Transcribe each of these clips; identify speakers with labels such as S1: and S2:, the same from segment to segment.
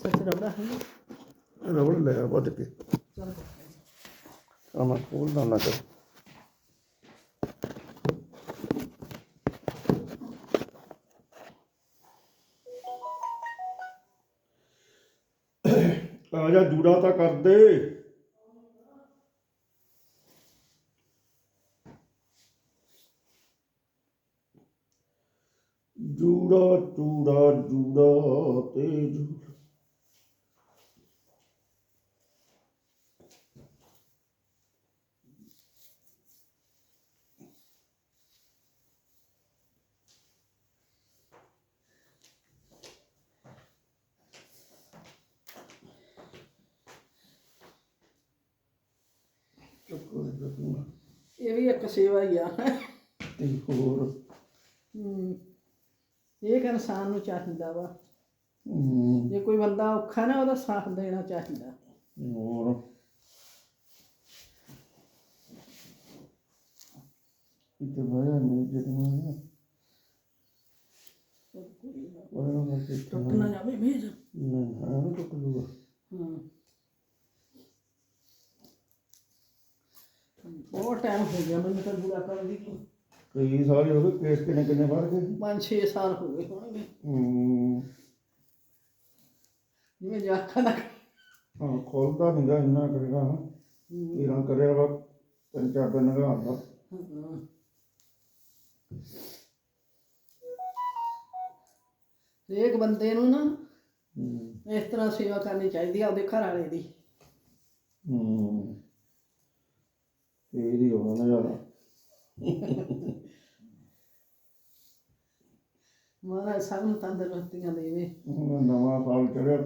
S1: ਸੱਚ ਰਬੜਾ ਹੈ
S2: ਰਬੜ ਲੈ ਆ ਵੱਧ ਕੇ
S1: ਚਲ
S2: ਆ ਮੈਂ ਖੋਲਦਾ ਨਾ ਕਰ ਆ ਜਾ ਜੂੜਾ ਤਾਂ ਕਰ ਦੇ ਜੂੜਾ ਜੂੜਾ ਜੂੜਾ ਤੇ ਜੂੜਾ
S1: ਇਹ ਵੀ ਇੱਕ ਸੇਵਾ ਹੀ ਆ।
S2: ਤੇ ਹੋਰ?
S1: ਹਮ, ਇਹ ਕਿ ਇਨਸਾਨ ਨੂੰ ਚਾਹੀਦਾ ਵਾ।
S2: ਹਮ,
S1: ਜੇ ਕੋਈ ਬੰਦਾ ਔਖਾ ਨਾ ਉਹਦਾ ਸਾਥ ਦੇਣਾ ਚਾਹੀਦਾ।
S2: ਹੋਰ? ਇੱਥੇ ਬਾਇਆ ਨਹੀਂ ਆਇਆ ਉਹ ਨਾ
S1: ਟੁੱਟ ਨਾ ਜਾਵੇ ਮੇਜ਼
S2: ਹਾਂ ਨਾ ਟੁੱਟ ਜੂਗਾ
S1: ਹਾਂ। ਬਹੁਤ ਟਾਈਮ ਹੋ ਗਿਆ ਮੈਨੂੰ ਤਾਂ ਬੁਰਾ ਕਰਨ ਦੀ
S2: ਕਈ। ਸਾਲ ਹੋ ਗਏ ਕੇਸ ਕਿੰਨੇ ਕਿੰਨੇ ਗਏ?
S1: 5-6 ਸਾਲ ਹੋ ਗਏ ਹੋਣਗੇ।
S2: ਹਮ,
S1: ਜਿਵੇਂ ਜਾਖਾਂ ਦਾ
S2: ਹਾਂ ਖੋਲਦਾ ਨਹੀਂਗਾ ਇੰਨਾ ਕਰੇਗਾ ਹਾਂ। ਕੀਰਾਂ ਕਰਿਆ ਵਾ ਤਿੰਨ ਚਾਰ ਦਿਨ ਲਗਾਉਂਦਾ
S1: ਹਾਂ। ਹਰੇਕ ਬੰਦੇ ਨੂੰ ਨਾ ਇਸ ਤਰ੍ਹਾਂ ਸੇਵਾ ਕਰਨੀ ਚਾਹੀਦੀ ਆ ਉਹਦੇ ਘਰ ਵਾਲੇ ਦੀ।
S2: ਹਮ ਤੇ ਇਹਦੀ ਹੋਣਾ ਨਜ਼ਾਰਾ
S1: ਮਹਾਰਾਜ ਸਭ ਨੂੰ ਤੰਦਰੁਸਤੀਆਂ ਦੇਵੇ।
S2: ਨਵਾਂ ਸਾਲ ਚੜਿਆ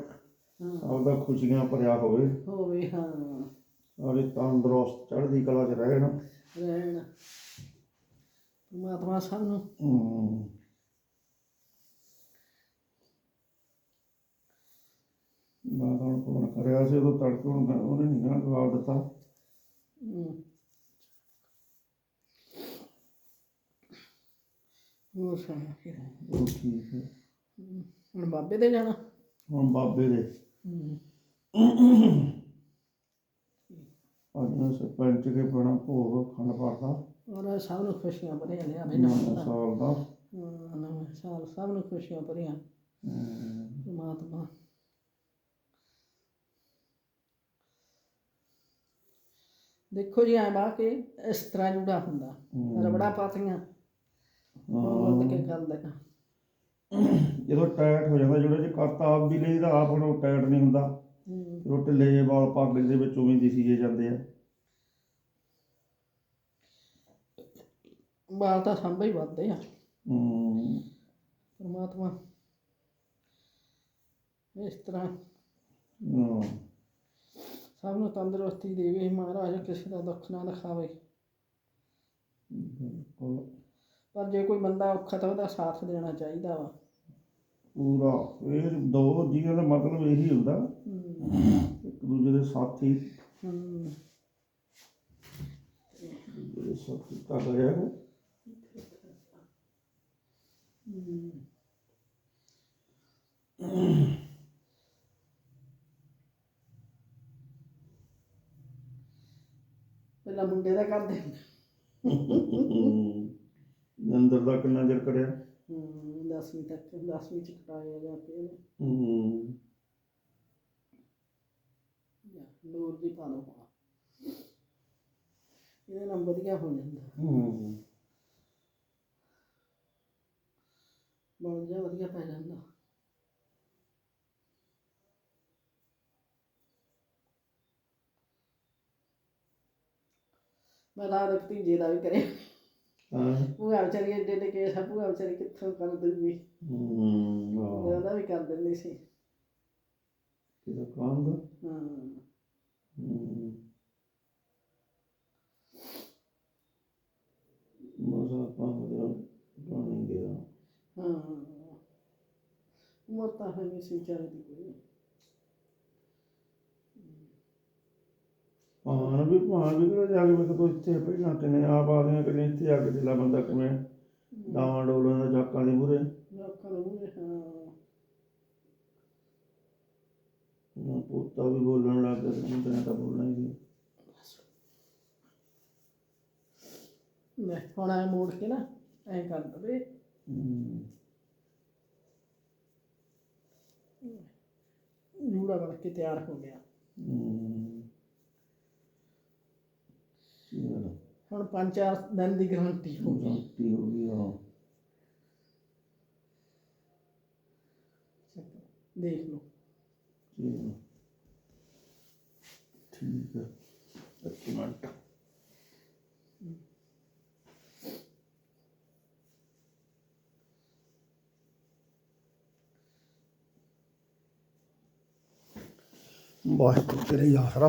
S1: ਹਾਂ।
S2: ਸਾਲ ਦਾ ਖੁਸ਼ੀਆਂ ਭਰਿਆ ਹੋਵੇ।
S1: ਹੋਵੇ ਹਾਂ।
S2: ਸਾਰੇ ਤੰਦਰੁਸਤ ਚੜ੍ਹਦੀ ਕਲਾ 'ਚ ਰਹਿਣ।
S1: ਰਹਿਣ। ਪਰਮਾਤਮਾ ਸਭ ਨੂੰ
S2: ਤਾਂ ਹੁਣ ਫੋਨ ਕਰਿਆ ਸੀ ਉਦੋਂ ਤੜਕੇ ਉਹਨੇ ਨਹੀਂ ਨਾ ਜਵਾਬ ਦਿੱਤਾ।
S1: ਹੋਰ ਸੁਣਾ ਫਿਰ
S2: ਉਹ ਠੀਕ ਹੈ।
S1: ਹਮ। ਹੁਣ ਬਾਬੇ ਦੇ ਜਾਣਾ?
S2: ਹੁਣ ਬਾਬੇ ਦੇ।
S1: ਹਮ।
S2: ਅੱਜ ਨੂੰ ਸਰਪੰਚ ਕੇ ਬਣਾ ਭੋਗ ਖੰਡ ਪਾਠਾ
S1: ਔਰ ਸਭ ਨੂੰ ਖੁਸ਼ੀਆਂ ਭਰੀਆਂ ਲਿਆਵੇ
S2: ਨਵਾਂ
S1: ਨਵਾਂ
S2: ਸਾਲ ਦਾ।
S1: ਹਾਂ, ਨਵਾਂ ਸਾਲ ਸਭ ਨੂੰ ਖੁਸ਼ੀਆਂ ਭਰੀਆਂ।
S2: ਹਮ,
S1: ਪਰਮਾਤਮਾ। ਦੇਖੋ ਜੀ ਐ ਬਾ ਕੇ ਇਸ ਤਰ੍ਹਾਂ ਜੁੜਾ ਹੁੰਦਾ। ਰਬੜਾ ਪਾਤੀਆਂ ਮੁੱਦ ਕੇ ਕਰ ਦੇਣਾ
S2: ਜਦੋਂ ਟਾਇਟ ਹੋ ਜਾਂਦਾ ਜਿਹੜੇ ਚ ਕੱਤ ਆਪ ਵੀ ਲਈਦਾ ਆਪ ਹੁਣ ਉਹ ਟਾਇਟ ਨਹੀਂ ਹੁੰਦਾ। ਰੋਟੇ ਲੈ ਵਾਲ ਪੱਗ ਦੇ ਵਿੱਚ ਉਵੇਂ ਦਿਸੀ ਜੇ ਜਾਂਦੇ ਆ।
S1: ਬਾਲ ਤਾਂ ਸੰਭੇ ਹੀ ਵੱਧਦੇ ਆ।
S2: ਹਮ,
S1: ਪਰਮਾਤਮਾ ਇਸ ਤਰ੍ਹਾਂ
S2: ਹਾਂ,
S1: ਸਭ ਨੂੰ ਤੰਦਰੁਸਤੀ ਦੇਵੇ ਮਹਾਰਾਜ ਕਿਸੇ ਦਾ ਦੁੱਖ ਨਾ ਦਿਖਾਵੇ।
S2: ਬਿਲਕੁਲ।
S1: ਪਰ ਜੇ ਕੋਈ ਬੰਦਾ ਔਖਾ ਤਾਂ ਉਹਦਾ ਸਾਥ ਦੇਣਾ ਚਾਹੀਦਾ ਵਾ।
S2: ਪੂਰਾ। ਇਹ ਦੋ ਜੀਵਾਂ ਦਾ ਮਤਲਬ ਇਹੀ ਹੁੰਦਾ। ਇੱਕ ਦੂਜੇ ਦੇ ਸਾਥੀ। ਦੂਜੇ ਦੇ ਸਾਥੀ ਤਾਂ ਹੈ
S1: ਹਮ। ਪਹਿਲਾਂ ਮੁੰਡੇ ਦਾ ਕਰਦੇ
S2: ਅੰਦਰ ਦਾ ਕਿੰਨਾ ਚਿਰ ਕਰਿਆ
S1: 10ਵੀਂ ਤੱਕ 10ਵੀਂ ਚ ਕਟਾਇਆ ਜਾ
S2: ਹਮ,
S1: ਜਾਂ ਨੂਰ ਦੀ ਪਾ ਲਓ ਹੁਣ ਇਹਦੇ ਨਾਲ ਵਧੀਆ ਹੋ ਜਾਂਦਾ।
S2: ਹਮ,
S1: ਬਣ ਜਾ ਵਧੀਆ ਪੈ ਜਾਂਦਾ। ਮੈਂ ਤਾਂ ਭਤੀਜੇ ਦਾ ਵੀ ਕਰਿਆ
S2: ਹਾਂ।
S1: ਭੂਆ ਵਿਚਾਰੀ ਏਡੇ ਏਡੇ ਕੇਸ ਆ ਭੂਆ ਵਿਚਾਰੀ ਕਿੱਥੋਂ ਕਰ ਦਿੰਦੀ?
S2: ਹਮ, ਆਹ,
S1: ਉਹਦਾ ਵੀ ਕਰ ਦਿੰਦੀ ਸੀ।
S2: ਕਿਹਦਾ ਕੰਮ ਦਾ
S1: ਹਾਂ।
S2: ਹਮ। ਮਜ਼ਾ ਆਪਾਂ ਮਤਲਬ ਬਣ ਗਿਆ।
S1: ਹਾਂ। ਉਮਰ ਤਾਂ ਹੈ ਨਹੀਂ ਸੀ ਵਿਚਾਰੀ ਦੀ ਕੋਈ
S2: ਭਾਣ ਵੀ ਭਾਣ ਵੀ ਕਿਹੜਾ ਜਾ ਕੇ ਮੈਂ ਕਿਹਾ ਇੱਥੇ ਪਹਿਲਾਂ ਕਿਨੇ ਆਪ ਆਦੀਆਂ ਕਿ ਇੱਥੇ ਆ ਕੇ ਦਿਲਾ ਬੰਦਾ ਕਿਵੇਂ ਡਾਵਾਂ ਡੋਲਾਂ ਦਾ ਜਾਕਾਂ ਦੇ ਮੂਹਰੇ।
S1: ਲੋਕਾਂ ਨੂੰ ਮੂਹਰੇ, ਹਾਂ।
S2: ਕੁੱਤਾ ਵੀ ਬੋਲਣ ਲੱਗ ਗਿਆ ਤੇ ਮੈਂ ਤਾਂ ਬੋਲਣਾ ਹੀ ਸੀ
S1: ਲੈ ਹੁਣ ਐ ਮੋੜ ਕੇ ਨਾ ਐ ਕਰ ਦਵੇ। ਜੂੜਾ ਬਣ ਕੇ ਤਿਆਰ ਹੋ ਗਿਆ।
S2: ਹਮ।
S1: ਹੁਣ ਪੰਜ ਚਾਰ ਦਿਨ ਦੀ ਗਰੰਟੀ ਹੋ ਗਈ।
S2: ਗਲਤੀ ਹੋ ਗਈ ਹਾਂ।
S1: ਦੇਖ ਲਓ।
S2: ਠੀਕ ਹੈ ਇੱਕ ਮਿੰਟ ਵਾਹਿਗੁਰੂ ਤੇਰੇ ਆਸਰਾ